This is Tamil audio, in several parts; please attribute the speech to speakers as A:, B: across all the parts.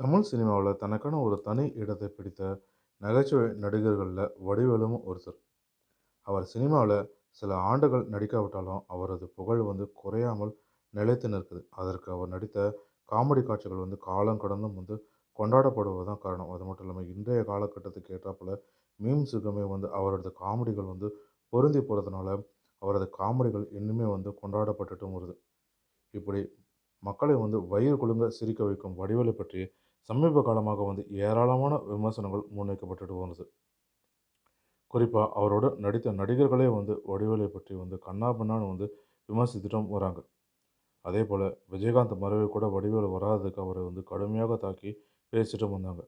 A: தமிழ் சினிமாவில் தனக்கான ஒரு தனி இடத்தை பிடித்த நகைச்சுவை நடிகர்களில் வடிவேலும் ஒருத்தர். அவர் சினிமாவில் சில ஆண்டுகள் நடிக்காவிட்டாலும் அவரது புகழ் வந்து குறையாமல் நிலைத்து நிற்குது. அதற்கு அவர் நடித்த காமெடி காட்சிகள் வந்து காலம் கடந்தும் வந்து கொண்டாடப்படுவது தான் காரணம். அது மட்டும் இல்லாமல் இன்றைய காலகட்டத்துக்கு ஏற்றாப்புல மீம்ஸுக்குமே வந்து அவரது காமெடிகள் வந்து பொருந்தி போகிறதுனால அவரது காமெடிகள் இன்னுமே வந்து கொண்டாடப்பட்டுட்டும் வருது. இப்படி மக்களை வந்து வயிறு குழுங்க சிரிக்க வைக்கும் வடிவேலை பற்றி சமீப காலமாக வந்து ஏராளமான விமர்சனங்கள் முன்வைக்கப்பட்டுட்டு வந்தது குறிப்பாக அவரோட நடித்த நடிகர்களே வந்து வடிவலை பற்றி வந்து கண்ணாபண்ணான்னு வந்து விமர்சித்துட்டும் வராங்க. அதே போல் விஜயகாந்த் மறைவு கூட வடிவேலு வராததுக்கு அவரை வந்து கடுமையாக தாக்கி பேசிட்டும் வந்தாங்க.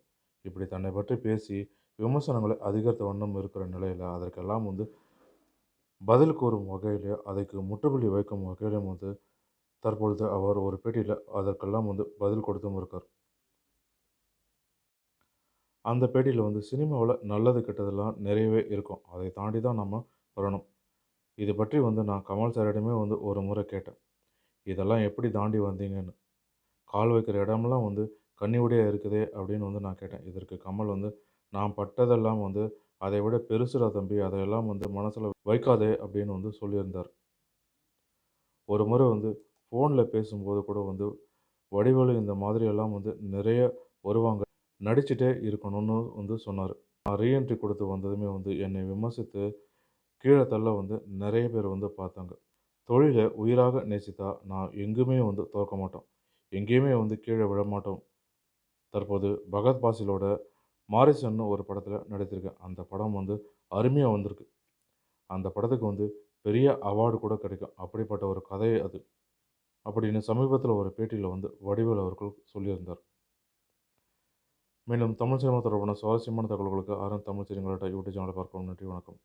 A: இப்படி தன்னை பற்றி பேசி விமர்சனங்களை அதிகரித்த வண்ணம் இருக்கிற நிலையில் அதற்கெல்லாம் வந்து பதில் கூறும் வகையில் அதுக்கு முற்றுப்புள்ளி வைக்கும் வகையிலும் வந்து தற்பொழுது அவர் ஒரு பேட்டியில் அதற்கெல்லாம் வந்து பதில் கொடுத்தும் இருக்கார். அந்த பேட்டியில் வந்து சினிமாவில் நல்லது கெட்டதெல்லாம் நிறையவே இருக்கும். அதை தாண்டி தான் நம்ம வரணும். இது பற்றி வந்து நான் கமல் சாரிடமே வந்து ஒரு முறை கேட்டேன். இதெல்லாம் எப்படி தாண்டி வந்தீங்கன்னு? கால் வைக்கிற இடமெல்லாம் வந்து கன்னிவுடையாக இருக்குதே அப்படின்னு வந்து நான் கேட்டேன். இதற்கு கமல் வந்து நான் பட்டதெல்லாம் வந்து அதை விட பெருசுடா தம்பி. அதையெல்லாம் வந்து மனசில் வைக்காதே அப்படின்னு வந்து சொல்லியிருந்தார். ஒரு முறை வந்து ஃபோனில் பேசும்போது கூட வந்து வடிவேலு இந்த மாதிரியெல்லாம் வந்து நிறைய வருவாங்க. நடிச்சுட்டே இருக்கணும்னு வந்து சொன்னார். நான் ரீஎன்ட்ரி கொடுத்து வந்ததுமே வந்து என்னை விமர்சித்து கீழே தள்ள வந்து நிறைய பேர் வந்து பார்த்தாங்க. தொழிலை உயிராக நேசித்தா நான் எங்குமே வந்து தோற்க மாட்டோம். எங்கேயுமே வந்து கீழே விழ மாட்டோம். தற்போது பகத் பாசிலோட மாரிசன்னு ஒரு படத்தில் நடித்திருக்கேன். அந்த படம் வந்து அருமையாக வந்திருக்கு. அந்த படத்துக்கு வந்து பெரிய அவார்டு கூட கிடைக்கும். அப்படிப்பட்ட ஒரு கதை அது. அப்படின்னு சமீபத்தில் ஒரு பேட்டியில் வந்து வடிவேல் அவர்கள் சொல்லியிருந்தார். மேலும் தமிழ் சினிமா தொடர்பான சுவாரஸ்யமான தகவல்களுக்கு ஆரம் தமிழ் சினிமாவோட யூடியூப் சேனலை பார்க்கவும். நன்றி வணக்கம்.